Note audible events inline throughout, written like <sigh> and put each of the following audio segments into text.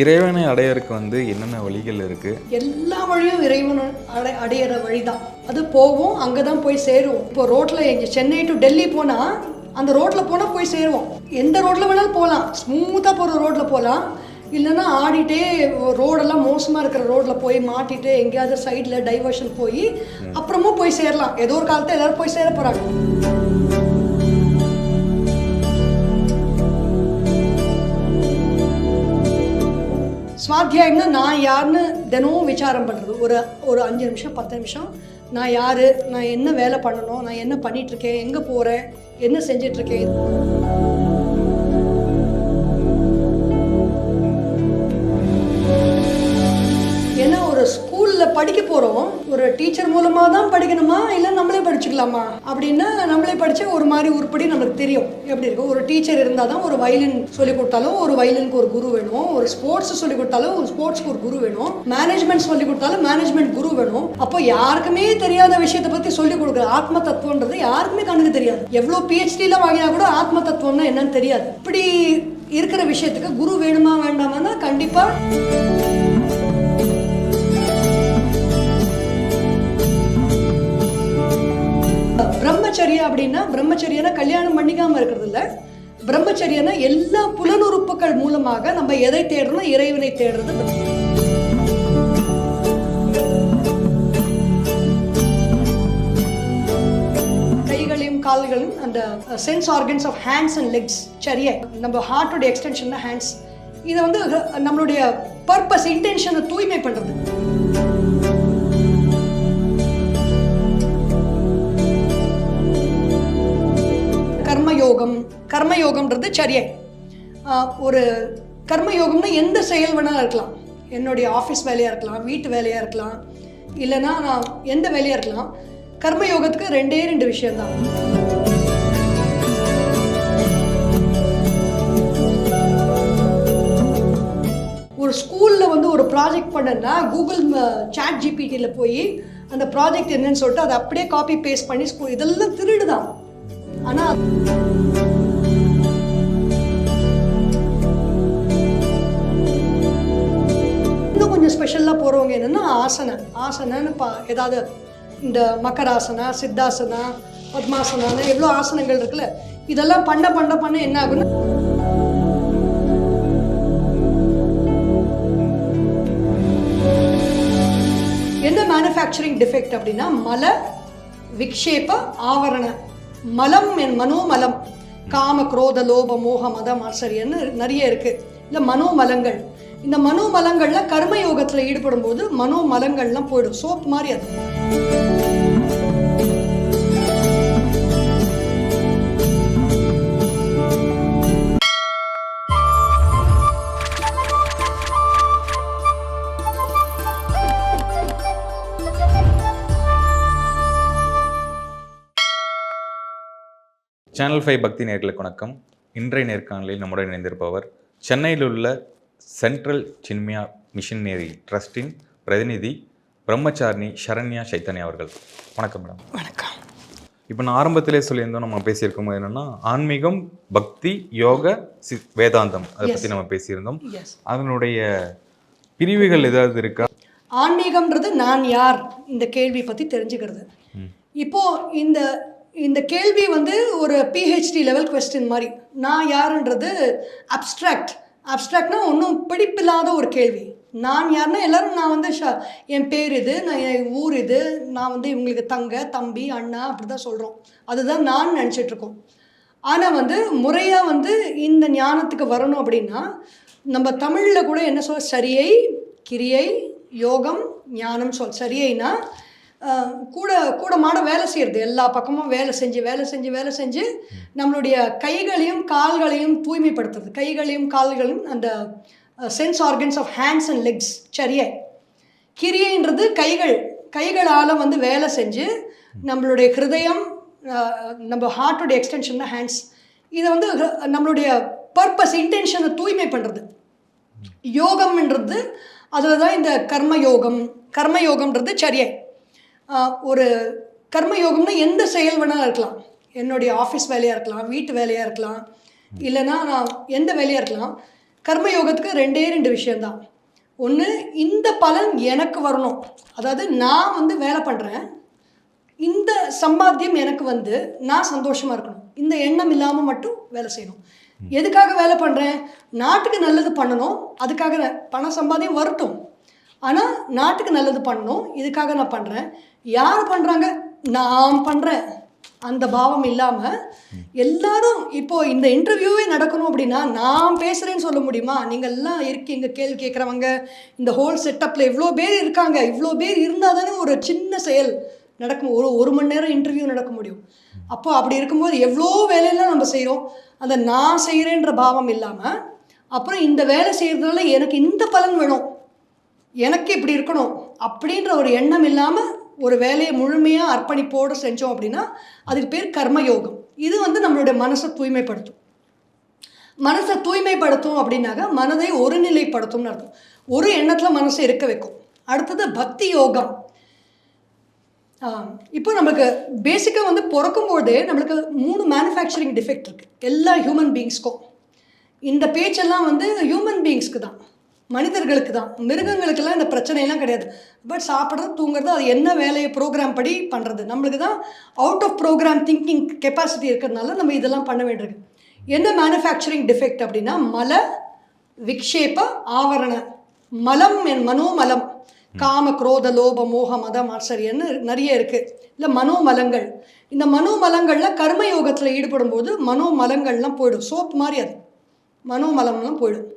இறைவனை அடையறதுக்கு வந்து என்னென்ன வழிகள் இருக்கு? எல்லா வழியும் இறைவன் அடை அடையிற வழி தான் அது போவோம் அங்கே தான் போய் சேருவோம். இப்போ ரோட்டில் எங்க சென்னை டு டெல்லி போனால் அந்த ரோட்டில் போனால் போய் சேருவோம். எந்த ரோட்டில் வேணாலும் போகலாம் ஸ்மூத்தாக போகிற ரோட்டில் போகலாம் இல்லைன்னா ஆடிட்டே ரோடெல்லாம் மோசமாக இருக்கிற ரோட்டில் போய் மாட்டிட்டு எங்கேயாவது சைடில் டைவர்ஷன் போய் அப்புறமும் போய் சேரலாம். ஏதோ ஒரு காலத்தில் எல்லாரும் போய் சேர போகிறாங்க சுவாத்தியாயம்னா நான் யாருன்னு தினமும் விசாரம் பண்ணுறது ஒரு ஒரு அஞ்சு நிமிஷம் பத்து நிமிஷம். நான் யார்? நான் என்ன வேலை பண்ணணும்? நான் என்ன பண்ணிகிட்ருக்கேன் எங்கே போகிறேன் என்ன செஞ்சிட்ருக்கேன் ஸ்கூலில் படிக்க போகிறோம் ஒரு டீச்சர் மூலமாக தான் படிக்கணுமா? இல்லை நம்மளே படிச்சுக்கலாமா? அப்படின்னா நம்மளே படித்தா ஒரு மாதிரி உருப்படி நமக்கு தெரியும். எப்படி இருக்கும்? ஒரு டீச்சர் இருந்தால் தான் ஒரு வயலின் சொல்லிக் கொடுத்தாலும் ஒரு வயலினுக்கு ஒரு குரு வேணும். ஒரு ஸ்போர்ட்ஸ் சொல்லி கொடுத்தாலும் ஒரு ஸ்போர்ட்ஸ்க்கு ஒரு குரு வேணும். மேனேஜ்மெண்ட் சொல்லிக் கொடுத்தாலும் மேனேஜ்மெண்ட் குரு வேணும். அப்போ யாருக்குமே தெரியாத விஷயத்தை பற்றி சொல்லிக் கொடுக்குற ஆத்ம தத்துவன்றது யாருக்குமே கண்ணுக்கு தெரியாது. எவ்வளோ பிஹெச்டிலாம் வாங்கினா கூட ஆத்ம தத்துவம்னா என்னன்னு தெரியாது. இப்படி இருக்கிற விஷயத்துக்கு குரு வேணுமா வேண்டாமான்னா கண்டிப்பாக பிரம்மச்சரியா அப்படின்னா பிரம்மச்சரியனா கல்யாணம் பண்ணிக்காம இருக்கிறது இல்ல. பிரம்மச்சரியனா எல்லா புலனுறுப்புகள் மூலமாக நம்ம எதை தேடுறோம் இறைவனை தேடுறது கைகளையும் கால்களையும் அந்த sense organs of hands and legs சரியா நம்ம ஹார்ட்டோட எக்ஸ்டென்ஷன் தான் ஹேண்ட்ஸ் இதை வந்து நம்மளுடைய பர்பஸ் இன்டென்ஷனை தூய்மை பண்ணுறது கர்மயோகம் கர்மயோகம்ன்றது சரியாய் ஒரு கர்மயோகம்னா எந்த செயல் வேணாலும் இருக்கலாம். என்னுடைய ஆஃபீஸ் வேலையாக இருக்கலாம் வீட்டு வேலையாக இருக்கலாம் இல்லைன்னா நான் எந்த வேலையாக இருக்கலாம். கர்மயோகத்துக்கு ரெண்டே ரெண்டு விஷயம்தான். ஒரு ஸ்கூலில் வந்து ஒரு ப்ராஜெக்ட் பண்ணனா கூகுள் சாட் ஜிபிடியில் போய் அந்த ப்ராஜெக்ட் என்னன்னு சொல்லிட்டு அதை அப்படியே காப்பி பேஸ்ட் பண்ணி ஸ்கூல் இதெல்லாம் திருடுதான். ஆனால் இன்னும் கொஞ்சம் ஸ்பெஷலாக போகிறவங்க என்னென்னா ஆசனை. ஆசனன்னு பா ஏதாவது இந்த மக்கராசனா சித்தாசனா பத்மாசனான்னு எவ்வளோ ஆசனங்கள் இருக்குல்ல இதெல்லாம் பண்ண பண்ண பண்ண என்ன ஆகுன்னா என்ன மேனுஃபேக்சரிங் டிஃபெக்ட் அப்படின்னா மலை விக்ஷேப ஆவரண. மலம் என் மனோமலம். காம குரோத லோப மோக மதம் ஆச்சரியன்னு நிறைய இருக்கு. இந்த மனோமலங்கள். இந்த மனோமலங்கள்ல கர்மயோகத்துல ஈடுபடும் போது மனோமலங்கள்லாம் போயிடும். சோப் மாதிரி அது. சேனல் ஃபைவ் பக்தி நேர்களுக்கு வணக்கம். இன்றைய நேர்காணலில் நம்முடன் இணைந்திருப்பவர் சென்னையில் உள்ள சென்ட்ரல் சின்மியா மிஷனரி ட்ரஸ்டின் பிரதிநிதி பிரம்மச்சாரிணி சரண்யா சைத்தன்யா அவர்கள். வணக்கம் மேடம் வணக்கம். இப்போ நான் ஆரம்பத்திலே சொல்லியிருந்தோம் நம்ம பேசியிருக்கும் போது என்னன்னா ஆன்மீகம் பக்தி யோக சி வேதாந்தம் அதை பற்றி நம்ம பேசியிருந்தோம். அதனுடைய பிரிவுகள் ஏதாவது இருக்கா? ஆன்மீகம்ன்றது நான் யார்? இந்த கேள்வி பற்றி தெரிஞ்சுக்கிறது. இப்போ இந்த இந்த கேள்வி வந்து ஒரு பிஹெச்டி லெவல் கொஸ்டின் மாதிரி. நான் யாருன்றது அப்ஸ்ட்ராக்ட் அப்ஸ்ட்ராக்ட்னா ஒன்றும் பிடிப்பில்லாத ஒரு கேள்வி. நான் யாருன்னா எல்லாரும் நான் வந்து ஷா என் பேர் இது நான் என் ஊர் இது நான் வந்து இவங்களுக்கு தங்க தம்பி அண்ணா அப்படி தான் சொல்கிறோம் அதுதான் நான் நினச்சிட்ருக்கோம். ஆனால் வந்து முறையாக வந்து இந்த ஞானத்துக்கு வரணும் அப்படின்னா நம்ம தமிழில் கூட என்ன சொல் சரியை கிரியை யோகம் ஞானம் சொல் சரியைனா கூட கூட மாட வேலை செய்கிறது எல்லா பக்கமும் வேலை செஞ்சு வேலை செஞ்சு வேலை செஞ்சு நம்மளுடைய கைகளையும் கால்களையும் தூய்மைப்படுத்துறது. கைகளையும் கால்களையும் அந்த sense organs of hands and legs சரியை? கிரியைன்றது கைகள். கைகளால் வந்து வேலை செஞ்சு நம்மளுடைய ஹிருதயம் நம்ம ஹார்ட்டோட எக்ஸ்டென்ஷன் தான் ஹேண்ட்ஸ் இதை வந்து நம்மளுடைய பர்பஸ் இன்டென்ஷனை தூய்மை பண்ணுறது யோகம்ன்றது அதில் தான் இந்த கர்மயோகம். கர்மயோகம்ன்றது சரியை? ஒரு கர்மயோகம்னா எந்த செயல் வேணாலும் இருக்கலாம். என்னுடைய ஆஃபீஸ் வேலையாக இருக்கலாம் வீட்டு வேலையாக இருக்கலாம் இல்லைன்னா நான் எந்த வேலையாக இருக்கலாம். கர்மயோகத்துக்கு ரெண்டே ரெண்டு விஷயந்தான் ஒன்று இந்த பலன் எனக்கு வரணும். அதாவது நான் வந்து வேலை பண்ணுறேன் இந்த சம்பாத்தியம் எனக்கு வந்து நான் சந்தோஷமாக இருக்கணும். இந்த எண்ணம் இல்லாமல் மட்டும் வேலை செய்யணும். எதுக்காக வேலை பண்ணுறேன் நாட்டுக்கு நல்லது பண்ணணும். அதுக்காக பண சம்பாத்தியம் வரட்டும். ஆனால் நாட்டுக்கு நல்லது பண்ணணும். இதுக்காக நான் பண்ணுறேன் யார் பண்ணுறாங்க நான் பண்ணுறேன் அந்த பாவம் இல்லாமல் எல்லாரும் இப்போ இந்த இன்டர்வியூவே நடக்கணும் அப்படின்னா நான் பேசுகிறேன்னு சொல்ல முடியுமா? நீங்கள் எல்லாம் இருக்கீங்க கேள்வி கேட்குறவங்க இந்த ஹோல் செட்டப்பில் இவ்வளோ பேர் இருக்காங்க. இவ்வளோ பேர் இருந்தால் தானே ஒரு சின்ன செயல் நடக்கும். ஒரு ஒரு மணி நேரம் இன்டர்வியூ நடக்க முடியும். அப்போ அப்படி இருக்கும்போது எவ்வளோ வேலையெல்லாம் நம்ம செய்கிறோம் அந்த நான் செய்கிறேன்ற பாவம் இல்லாமல் அப்புறம் இந்த வேலை செய்கிறதுனால எனக்கு இந்த பலன் வேணும். எனக்கு இப்படி இருக்கணும். அப்படின்ற ஒரு எண்ணம் இல்லாமல் ஒரு வேலையை முழுமையாக அர்ப்பணிப்போடு செஞ்சோம் அப்படின்னா அதுக்கு பேர் கர்மயோகம். இது வந்து நம்மளுடைய மனசை தூய்மைப்படுத்தும். மனசை தூய்மைப்படுத்தும் அப்படின்னாக்க மனதை ஒருநிலைப்படுத்தும்னு அர்த்தம். ஒரு எண்ணத்தில் மனசை இருக்க வைக்கும். அடுத்தது பக்தி யோகம். இப்போ நம்மளுக்கு பேசிக்காக வந்து பிறக்கும்போதே நம்மளுக்கு மூணு மேனுஃபேக்சரிங் டிஃபெக்ட் இருக்குது எல்லா ஹியூமன் பீயிங்ஸ்க்கும் இந்த பேச்செல்லாம் வந்து ஹியூமன் பீயிங்ஸ்க்கு தான். மனிதர்களுக்கு தான் மிருகங்களுக்கெல்லாம் இந்த பிரச்சனையெல்லாம் கிடையாது. பட் சாப்பிட்றது தூங்குறது அது என்ன வேலையை ப்ரோக்ராம் படி பண்ணுறது நம்மளுக்கு தான் out of program thinking capacity இருக்கிறதுனால நம்ம இதெல்லாம் பண்ண வேண்டியிருக்கு. என்ன மேனுஃபேக்சரிங் டிஃபெக்ட் அப்படின்னா மல விக்ஷேப ஆவரண மலம் என் மனோமலம். காம குரோத லோப மோக மதம் ஆச்சரியன்னு நிறைய இருக்குது இல்லை மனோமலங்கள். இந்த மனோமலங்களில் கர்மயோகத்தில் ஈடுபடும் போது மனோமலங்கள்லாம் போயிடும். சோப் மாதிரி அது. மனோமலம்லாம் போயிடும்.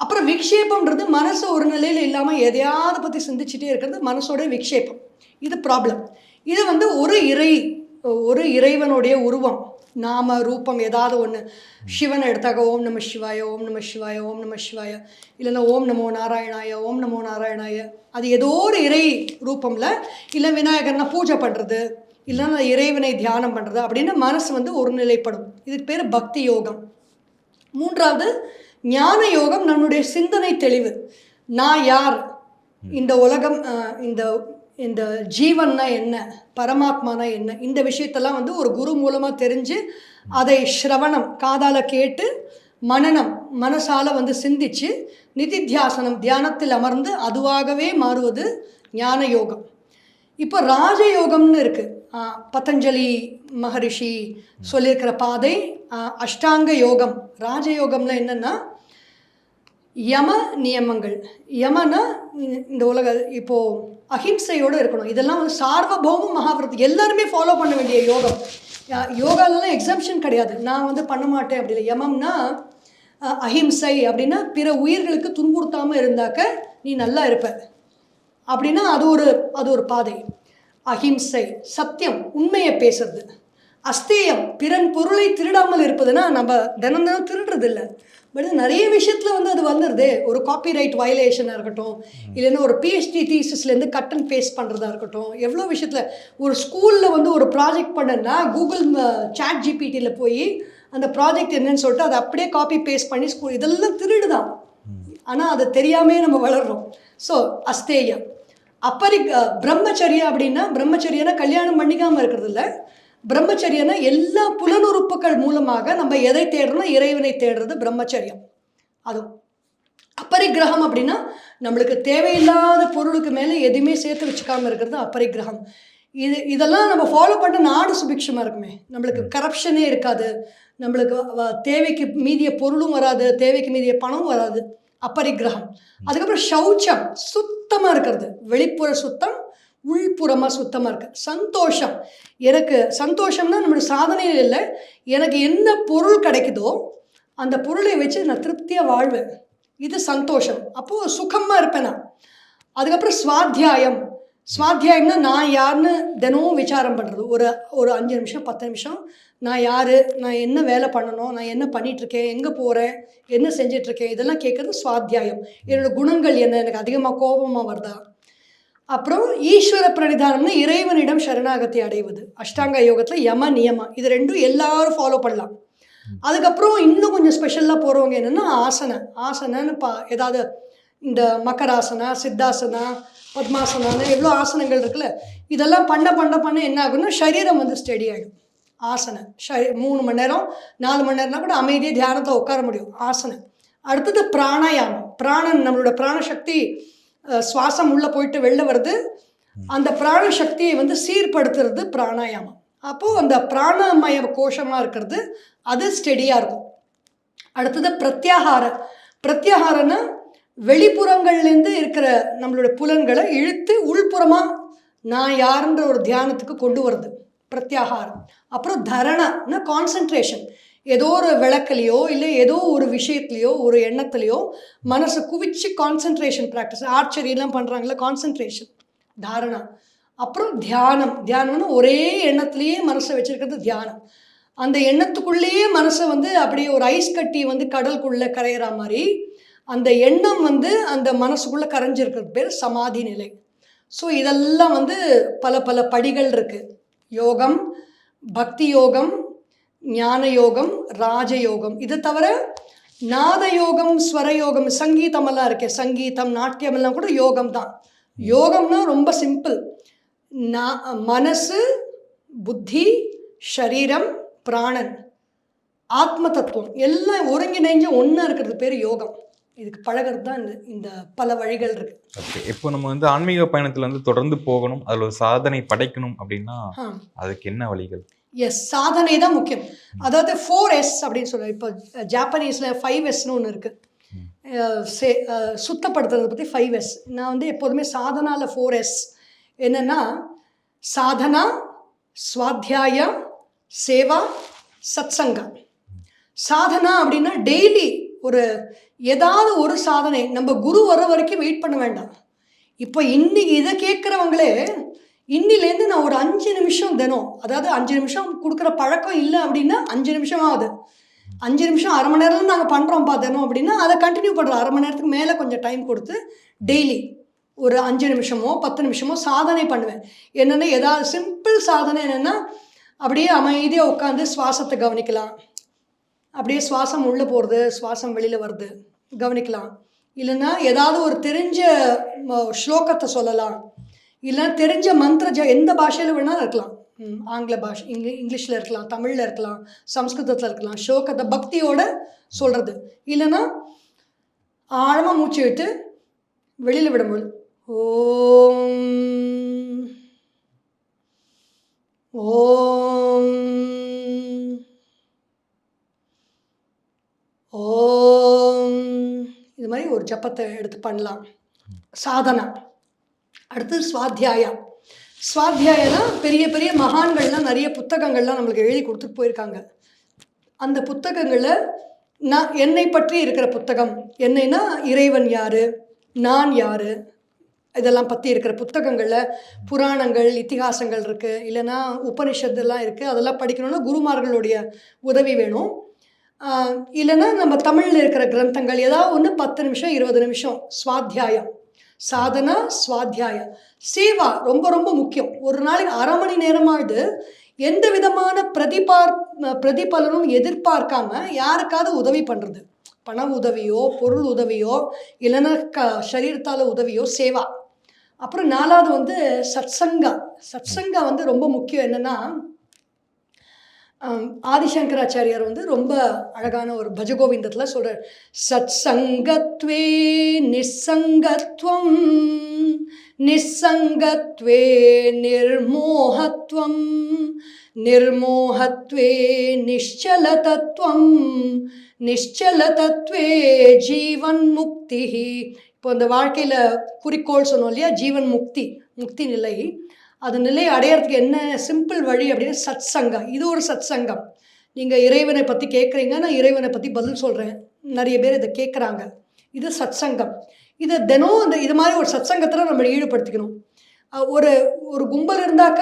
அப்புறம் விக்ஷேபம்ன்றது மனசு ஒரு நிலையில் இல்லாமல் எதையாவது பற்றி சிந்திச்சுட்டே இருக்கிறது மனசோட விக்ஷேபம். இது ப்ராப்ளம் இது வந்து ஒரு இறை ஒரு இறைவனுடைய உருவம். நாம ரூபம் ஏதாவது ஒன்று சிவனை எடுத்தாக்க ஓம் நம சிவாய ஓம் நம சிவாய ஓம் நம சிவாய. இல்லைன்னா ஓம் நமோ நாராயணாய ஓம் நமோ நாராயணாய. அது ஏதோ ஒரு இறை ரூபம்ல. இல்லை விநாயகர்னா பூஜை பண்ணுறது இல்லைன்னா இறைவனை தியானம் பண்ணுறது அப்படின்னு மனசு வந்து ஒருநிலைப்படும் இதுக்கு பேர் பக்தி யோகம். மூன்றாவது ஞான யோகம் நம்முடைய சிந்தனை தெளிவு. நான் யார்? இந்த உலகம் இந்த இந்த ஜீவன்னா என்ன? பரமாத்மானா என்ன? இந்த விஷயத்தெல்லாம் வந்து ஒரு குரு மூலமாக தெரிஞ்சு அதை ஸ்ரவணம் காதால கேட்டு மனனம் மனசால வந்து சிந்திச்சு நிதித்தியாசனம் தியானத்தில் அமர்ந்து அதுவாகவே மாறுவது ஞான யோகம் இப்போ ராஜயோகம்னு இருக்கு. ஆ, பதஞ்சலி மகரிஷி சொல்லியிருக்கிற பாதை அஷ்டாங்க யோகம். ராஜயோகம்ல என்னன்னா யம நியமங்கள். யமனா இந்த- உலக இப்போ அஹிம்சையோடு இருக்கணும். இதெல்லாம் வந்து சார்வபௌம மகாவிரத் எல்லாருமே ஃபாலோ பண்ண வேண்டிய யோகம். யோகாலெலாம் யோகாலலாம் எக்ஸம்ஷன் கிடையாது. நான் வந்து பண்ண மாட்டேன் அப்படி இல்லை. யமம்னா அஹிம்சை அப்படின்னா பிற உயிர்களுக்கு துன்புறுத்தாமல் இருந்தாக்க நீ நல்லா இருப்ப. அப்படின்னா அது ஒரு அது ஒரு பாதை. அஹிம்சை சத்தியம் உண்மையை பேசுறது. அஸ்தேயம் பிறன் பொருளை திருடாமல் இருப்பதுன்னா நம்ம தினம் தினம் திருடுறது இல்லை பட் நிறைய விஷயத்தில் வந்து அது வந்துடுதே ஒரு காப்பிரைட் வயலேஷனாக இருக்கட்டும் இல்லைன்னா ஒரு பிஹெச்டி தீசிஸ்லேருந்து கட் அண்ட் பேஸ்ட் பண்ணுறதா இருக்கட்டும் எவ்வளோ விஷயத்தில் ஒரு ஸ்கூலில் வந்து ஒரு ப்ராஜெக்ட் பண்ணேன்னா கூகுள் சாட் ஜிபிடியில் போய் அந்த ப்ராஜெக்ட் என்னன்னு சொல்லிட்டு அதை அப்படியே காப்பி பேஸ்ட் பண்ணி ஸ்கூல் இதெல்லாம் திருடுதான். ஆனால் அது தெரியாமே நம்ம வளர்கிறோம் ஸோ அஸ்தேயம். அப்பரி பிரம்மச்சரியா அப்படின்னா பிரம்மச்சரியனா கல்யாணம் பண்ணிக்காமல் இருக்கிறது இல்லை பிரம்மச்சரியம்னா எல்லா புலனுறுப்புகள் மூலமாக நம்ம எதை தேடுறோம் இறைவனை தேடுறது பிரம்மச்சரியம். அதுவும். அப்பரிகிரகம் அப்படின்னா நம்மளுக்கு தேவையில்லாத பொருளுக்கு மேலே எதுவுமே சேர்த்து வச்சுக்காமல் இருக்கிறது அப்பரிகிரகம் இது இதெல்லாம் நம்ம ஃபாலோ பண்ண நாடு சுபிக்ஷமாக இருக்குமே. நம்மளுக்கு கரப்ஷனே இருக்காது. நம்மளுக்கு தேவைக்கு மீதிய பொருளும் வராது. தேவைக்கு மீதிய பணமும் வராது. அப்பரிகிரகம் அதுக்கப்புறம் சௌச்சம் சுத்தமாக இருக்கிறது. வெளிப்புற சுத்தம் உள்புறமாக சுத்தமாக இருக்கு. சந்தோஷம். எனக்கு சந்தோஷம்னா நம்மளோட சாதனையில் இல்லை. எனக்கு என்ன பொருள் கிடைக்குதோ அந்த பொருளை வச்சு நான் திருப்தியாக வாழ்வேன். இது சந்தோஷம். அப்போது சுகமாக இருப்பேன் நான். அதுக்கப்புறம் ஸ்வாத்தியாயம் சுவாத்தியாயம்னா நான் யாருன்னு தினமும் விசாரம் பண்ணுறது ஒரு ஒரு அஞ்சு நிமிஷம் பத்து நிமிஷம். நான் யார்? நான் என்ன வேலை பண்ணணும்? நான் என்ன பண்ணிகிட்ருக்கேன் எங்கே போகிறேன் என்ன செஞ்சிட்ருக்கேன் இதெல்லாம் கேட்குறது ஸ்வாத்தியாயம் என்னோடய குணங்கள் என்ன? எனக்கு அதிகமாக கோபமாக வருதா? அப்புறம் ஈஸ்வர பிரணிதானம்னு இறைவனிடம் சரணாகத்தை அடைவது. அஷ்டாங்க யோகத்தில் யம நியமம் இது ரெண்டும் எல்லாரும் ஃபாலோ பண்ணலாம். அதுக்கப்புறம் இன்னும் கொஞ்சம் ஸ்பெஷலாக போகிறவங்க என்னென்னா ஆசன. ஆசனன்னு பா ஏதாவது இந்த மக்கராசனா சித்தாசனா பத்மாசனான்னு எவ்வளோ ஆசனங்கள் இருக்குல்ல இதெல்லாம் பண்ண பண்ண பண்ண என்ன ஆகும்னா சரீரம் வந்து ஸ்டெடி ஆகிடும் ஆசனை. ஷ மூணு மணி நேரம் நாலு மணி நேரம்னா கூட அமைதியாக தியானத்தை உட்கார முடியும். ஆசனை. அடுத்தது பிராணாயாமம். பிராணன் நம்மளோட பிராணசக்தி சுவாசம் உள்ளே போயிட்டு வெளில வருது. அந்த பிராண சக்தியை வந்து சீர்படுத்துறது பிராணாயாமம். அப்போது அந்த பிராணமய கோஷமாக இருக்கிறது அது ஸ்டெடியாக இருக்கும். அடுத்தது பிரத்யாகார. பிரத்யாகாரம்னா வெளிப்புறங்கள்லேருந்து இருக்கிற நம்மளோட புலன்களை இழுத்து உள்புறமாக நான் யாருன்ற ஒரு தியானத்துக்கு கொண்டு வருது பிரத்யாகாரம். அப்புறம் தரணம்னா கான்சன்ட்ரேஷன் ஏதோ ஒரு விளக்குலையோ இல்லை ஏதோ ஒரு விஷயத்துலையோ ஒரு எண்ணத்துலையோ மனசை குவிச்சு கான்சன்ட்ரேஷன் ப்ராக்டிஸ் ஆர்ச்சரியெல்லாம் பண்ணுறாங்களே கான்சன்ட்ரேஷன் தாரணா. அப்புறம் தியானம். தியானம்னு ஒரே எண்ணத்துலேயே மனசை வச்சுருக்கிறது தியானம். அந்த எண்ணத்துக்குள்ளேயே மனசை வந்து அப்படியே ஒரு ஐஸ் கட்டி வந்து கடலுக்குள்ளே கரையிற மாதிரி அந்த எண்ணம் வந்து அந்த மனசுக்குள்ளே கரைஞ்சிருக்கிறது பேர் சமாதி நிலை. ஸோ இதெல்லாம் வந்து பல பல படிகள் இருக்குது யோகம் பக்தி யோகம் ஞான யோகம் ராஜயோகம். இது தவிர நாத யோகம் ஸ்வர யோகம் சங்கீதமெல்லாம் இருக்கே. சங்கீதம் நாட்டியம் எல்லாம் கூட யோகம் தான். யோகம்னா ரொம்ப சிம்பிள். நான் மனசு புத்தி ஷரீரம் பிராணன். ஆத்ம தத்துவம் எல்லாம் ஒருங்கிணைஞ்சு ஒன்றா இருக்கிறது பேர் யோகம். இதுக்கு பழகிறது தான் இந்த இந்த பல வழிகள் இருக்கு. ஓகே. இப்போ நம்ம வந்து ஆன்மீக பயணத்துல வந்து தொடர்ந்து போகணும். அதுல ஒரு சாதனை படைக்கணும் அப்படின்னா அதுக்கு என்ன வழிகள்? எஸ் சாதனை தான் முக்கியம். அதாவது ஃபோர் எஸ் அப்படின்னு சொல்லுவேன் இப்போ ஜாப்பனீஸில் ஃபைவ் எஸ்னு ஒன்று இருக்குது சே சுத்தப்படுத்துறதை பற்றி ஃபைவ் எஸ் நான் வந்து எப்போதுமே சாதனாவில் ஃபோர் எஸ் என்னென்னா சாதனா சுவாத்தியாயம் சேவா சத்சங்கம். சாதனா அப்படின்னா டெய்லி ஒரு ஏதாவது ஒரு சாதனை. நம்ம குரு வர வரைக்கும் வெயிட் பண்ண வேண்டாம். இப்போ இன்னைக்கு இதை கேட்குறவங்களே இன்னிலேருந்து நான் ஒரு அஞ்சு நிமிஷம் தினம் அதாவது அஞ்சு நிமிஷம் கொடுக்குற பழக்கம் இல்லை அப்படின்னா அஞ்சு நிமிஷம் ஆகுது. அஞ்சு நிமிஷம் அரை மணி நேரம் நாங்கள் பண்ணுறோம்ப்பா தினம் அப்படின்னா அதை கண்டினியூ பண்ணுறோம் அரை மணி நேரத்துக்கு மேலே கொஞ்சம் டைம் கொடுத்து டெய்லி ஒரு அஞ்சு நிமிஷமோ பத்து நிமிஷமோ சாதனை பண்ணுவேன். என்னென்னா ஏதாவது சிம்பிள் சாதனை என்னென்னா அப்படியே அமைதியாக உட்காந்து சுவாசத்தை கவனிக்கலாம். அப்படியே சுவாசம் உள்ளே போகிறது சுவாசம் வெளியில் வருது கவனிக்கலாம். இல்லைன்னா ஏதாவது ஒரு தெரிஞ்ச ஸ்லோகத்தை சொல்லலாம். இல்லைன்னா தெரிஞ்ச மந்திர ஜ எந்த பாஷையில் வேணாலும் இருக்கலாம். ம், ஆங்கில பாஷை இங்கிலி இங்கிலீஷில் இருக்கலாம் தமிழில் இருக்கலாம் சம்ஸ்கிருதத்தில் இருக்கலாம் ஷோகத்தை பக்தியோட சொல்கிறது இல்லைன்னா ஆழமாக மூச்சு விட்டு வெளியில் விடும்போது ஓம் ஓம் ஓம். இது மாதிரி ஒரு ஜப்பத்தை எடுத்து பண்ணலாம். சாதனை. அடுத்து சுவாத்தியாயா. சுவாத்தியாயனா பெரிய பெரிய மகான்கள்லாம் நிறைய புத்தகங்கள்லாம் நம்மளுக்கு எழுதி கொடுத்துட்டு போயிருக்காங்க. அந்த புத்தகங்களில் நான் என்னை பற்றி இருக்கிற புத்தகம். என்னைனா இறைவன் யார்? நான் யார்? இதெல்லாம் பற்றி இருக்கிற புத்தகங்களில் புராணங்கள் இத்திகாசங்கள் இருக்குது இல்லைன்னா உபனிஷத்துலாம் இருக்குது அதெல்லாம் படிக்கணும்னா குருமார்களுடைய உதவி வேணும். இல்லைன்னா நம்ம தமிழில் இருக்கிற கிரந்தங்கள். ஏதாவது ஒன்று பத்து நிமிஷம் இருபது நிமிஷம். சுவாத்தியாயம். சாதனா சுவாத்தியாயம் சேவா ரொம்ப ரொம்ப முக்கியம். ஒரு நாளைக்கு அரை மணி நேரமாவது எந்த விதமான பிரதிபார் பிரதிபலனும் எதிர்பார்க்காம யாருக்காவது உதவி பண்ணுறது பண உதவியோ பொருள் உதவியோ இல்லைன்னா க சரீரத்தால் உதவியோ சேவா. அப்புறம் நாலாவது வந்து சத்சங்கா. சத்சங்கா வந்து ரொம்ப முக்கியம் என்னென்னா ஆதிசங்கராச்சாரியார் வந்து ரொம்ப அழகான ஒரு பஜகோவிந்தத்தில் சொல்கிறார் சத் சங்கத்வே நிசங்கத்வம் நிசங்கத்வே நிர்மோகத்வம் நிர்மோகத்வே நிஷல தத்துவம் நிஷல தத்துவே ஜீவன் முக்தி இப்போ இந்த வாழ்க்கையில் குறிக்கோள் சொன்னோம் இல்லையா? ஜீவன் முக்தி முக்தி நிலை. அது நிலை அடையறதுக்கு என்ன சிம்பிள் வழி அப்படின்னா சத் சங்கம் இது ஒரு சத் சங்கம் நீங்கள் இறைவனை பற்றி கேட்குறீங்க நான் இறைவனை பற்றி பதில் சொல்கிறேன் நிறைய பேர் இதை கேட்குறாங்க இது சத் சங்கம் இதை தினம் இந்த இது மாதிரி ஒரு சத் சங்கத்தில் நம்ம ஈடுபடுத்திக்கணும். ஒரு ஒரு கும்பல் இருந்தாக்க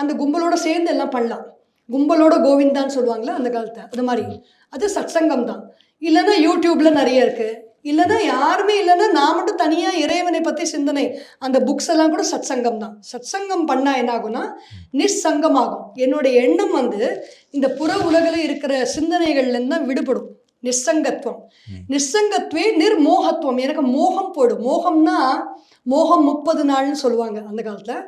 அந்த கும்பலோட சேர்ந்து எல்லாம் பண்ணலாம். கும்பலோட கோவிந்தான்னு சொல்லுவாங்களே அந்த காலத்தை அது மாதிரி. அது சத்சங்கம் தான் இல்லைன்னா யூடியூப்பில் நிறைய இருக்குது இல்லைன்னா யாருமே இல்லைன்னா நான் மட்டும் தனியாக இறைவனை பற்றி சிந்தனை. அந்த புக்ஸ் எல்லாம் கூட சத்சங்கம் தான். சத்சங்கம் பண்ணால் என்ன ஆகும்னா நிஸ்ஸங்கமாகும் என்னோட எண்ணம் வந்து இந்த புற உலகில் இருக்கிற சிந்தனைகள்லேருந்து தான் விடுபடும். நிஸ்ஸங்கத்துவம் நிஸ்ஸங்கத்வே நிர்மோகத்துவம். எனக்கு மோகம் போடும் மோகம்னா மோகம் முப்பது நாள்னு சொல்லுவாங்க அந்த காலத்தில்.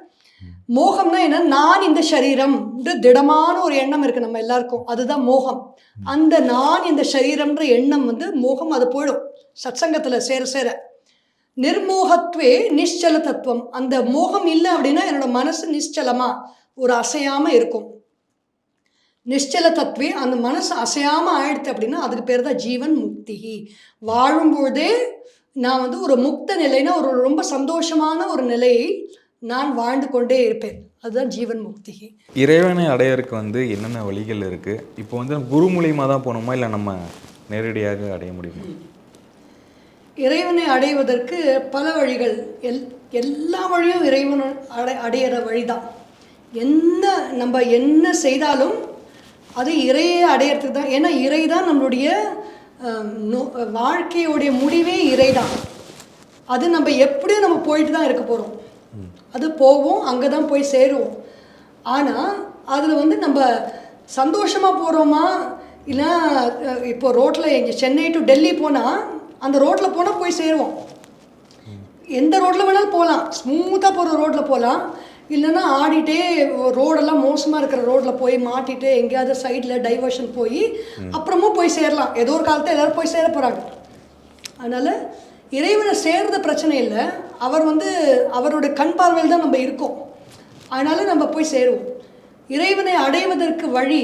மோகம்னா என்ன? நான் இந்த சரீரம் திடமான ஒரு எண்ணம் இருக்கு நம்ம எல்லாருக்கும். அதுதான் மோகம். அந்த நான் இந்த சரீரம்ன்ற எண்ணம் வந்து மோகம் அது போயிடும். சத்சங்கத்தில் சேர சேர நிர்மோகத்துவே நிश्चல தத்துவம் அந்த மோகம் இல்லை அப்படின்னா என்னோட மனசு நிश्चலமாக ஒரு அசையாம இருக்கும். நிश्चல தத்துவே அந்த மனசு அசையாமல் ஆயிடுத்து அப்படின்னா அதுக்கு பேர் தான் ஜீவன் முக்தி. வாழும்பொழுதே நான் வந்து ஒரு முக்த நிலைனா ஒரு ரொம்ப சந்தோஷமான ஒரு நிலையை நான் வாழ்ந்து கொண்டே இருப்பேன். அதுதான் ஜீவன் முக்தி. இறைவனை அடையறதுக்கு வந்து என்னென்ன வழிகள் இருக்குது இப்போ வந்து குரு மூலியமாக தான் போகணுமா? இல்லை நம்ம நேரடியாக அடைய முடியுமா? இறைவனை அடைவதற்கு பல வழிகள். எல் எல்லா வழியும் இறைவன் அடை அடையிற வழிதான். என்ன நம்ம என்ன செய்தாலும் அது இறையை அடையிறதுக்கு தான். ஏன்னா இறை தான் நம்மளுடைய வாழ்க்கையுடைய முடிவே இறை தான் அது நம்ம எப்படியும் நம்ம போயிட்டு தான் இருக்க போகிறோம் அது போவோம் அங்கே தான் போய் சேருவோம். ஆனால் அதில் வந்து நம்ம சந்தோஷமாக போகிறோமா இல்லை இப்போ ரோட்டில் சென்னை டு டெல்லி போனால் அந்த ரோட்டில் போனால் போய் சேருவோம். எந்த ரோட்டில் வேணாலும் போகலாம் ஸ்மூத்தாக போகிற ரோட்டில் போகலாம் இல்லைன்னா ஆடிட்டே ரோடெல்லாம் மோசமாக இருக்கிற ரோட்டில் போய் மாட்டிட்டு எங்கேயாவது சைடில் டைவர்ஷன் போய் அப்புறமும் போய் சேரலாம். ஏதோ ஒரு காலத்தில் எல்லோரும் போய் சேர போகிறாங்க அதனால் இறைவனை சேர்றது பிரச்சனை இல்லை. அவர் வந்து அவரோட கண் பார்வையில் தான் நம்ம இருக்கோம். அதனால் நம்ம போய் சேருவோம். இறைவனை அடைவதற்கு வழி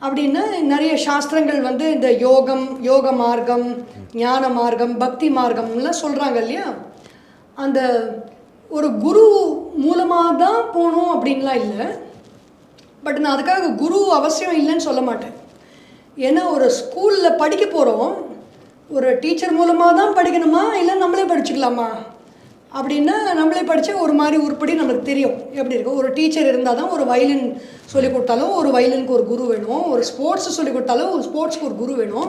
அப்படின்னு நிறைய சாஸ்திரங்கள் வந்து இந்த யோகம் யோக மார்க்கம் ஞான மார்க்கம் பக்தி மார்க்கம்லாம் சொல்கிறாங்க இல்லையா? அந்த ஒரு குரு மூலமாக தான் போகணும் அப்படின்லாம் இல்லை. பட் நான் அதுக்காக குரு அவசியம் இல்லைன்னு சொல்ல மாட்டேன். ஏன்னா ஒரு ஸ்கூலில் படிக்க போகிறோம் ஒரு டீச்சர் மூலமாக தான் படிக்கணுமா? இல்லை நம்மளே படிச்சுக்கலாமா? அப்படின்னா நம்மளே படித்தா ஒரு மாதிரி உருப்படி நம்மளுக்கு தெரியும். எப்படி இருக்கும்? ஒரு டீச்சர் இருந்தால் தான் ஒரு வயலின் சொல்லிக் கொடுத்தாலும் ஒரு வயலினுக்கு ஒரு குரு வேணும். ஒரு ஸ்போர்ட்ஸ் சொல்லிக் கொடுத்தாலும் ஒரு ஸ்போர்ட்ஸ்க்கு ஒரு குரு வேணும்.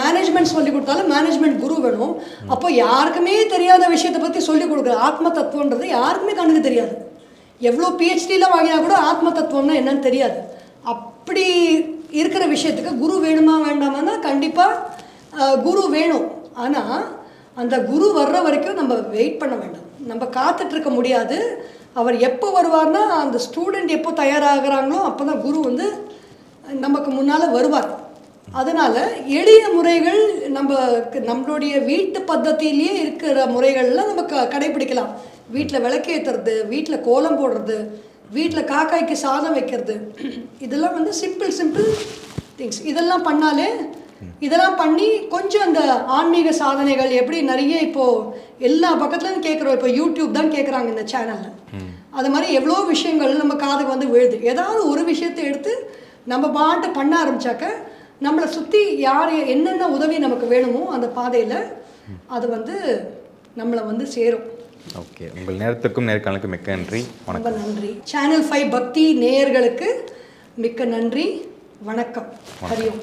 மேனேஜ்மெண்ட் சொல்லிக் கொடுத்தாலும் மேனேஜ்மெண்ட் குரு வேணும். அப்போ யாருக்குமே தெரியாத விஷயத்தை பற்றி சொல்லிக் கொடுக்குற ஆத்ம தத்துவன்றது யாருக்குமே கண்ணுக்கு தெரியாது. எவ்வளோ பிஹெச்டிலாம் வாங்கினா கூட ஆத்ம தத்துவம்னா என்னன்னு தெரியாது. அப்படி இருக்கிற விஷயத்துக்கு குரு வேணுமா வேண்டாமான்னா கண்டிப்பாக குரு வேணும். ஆனால் அந்த குரு வர்ற வரைக்கும் நம்ம வெயிட் பண்ண வேண்டாம். நம்ம காத்துட்டு இருக்க முடியாது. அவர் எப்போ வருவார்னா அந்த ஸ்டூடெண்ட் எப்போ தயாராகிறாங்களோ அப்போ தான் குரு வந்து நமக்கு முன்னால் வருவார். அதனால் எளிய முறைகள் நம்ம நம்மளுடைய வீட்டு பద్ధதியிலேயே இருக்கிற முறைகள்லாம் நம்ம க கடைபிடிக்கலாம். வீட்டில் விளக்கேற்றுறது வீட்டில் கோலம் போடுறது வீட்டில் காக்காய்க்கு சாதம் வைக்கிறது. <clears throat> இதெல்லாம் வந்து சிம்பிள் சிம்பிள் திங்ஸ் இதெல்லாம் பண்ணாலே இதெல்லாம் பண்ணி கொஞ்சம் அந்த ஆன்மீக சாதனைகள் எப்படி நிறைய இப்போது எல்லா பக்கத்துலேயும் கேட்குறோம் இப்போ யூடியூப் தான் கேட்குறாங்க இந்த சேனலில் அது மாதிரி எவ்வளோ விஷயங்கள் நம்ம காதுக்கு வந்து விழுது. ஏதாவது ஒரு விஷயத்தை எடுத்து நம்ம பாட்டு பண்ண ஆரம்பிச்சாக்க நம்மளை சுற்றி யார் என்னென்ன உதவி நமக்கு வேணுமோ அந்த பாதையில் அது வந்து நம்மளை வந்து சேரும். ஓகே. உங்கள் நேரத்துக்கும் நேர்காணலுக்கும் மிக்க நன்றி. வணக்கம். நன்றி. சேனல் ஃபைவ் பக்தி நேயர்களுக்கு மிக்க நன்றி. வணக்கம். ஹரி ஓம்.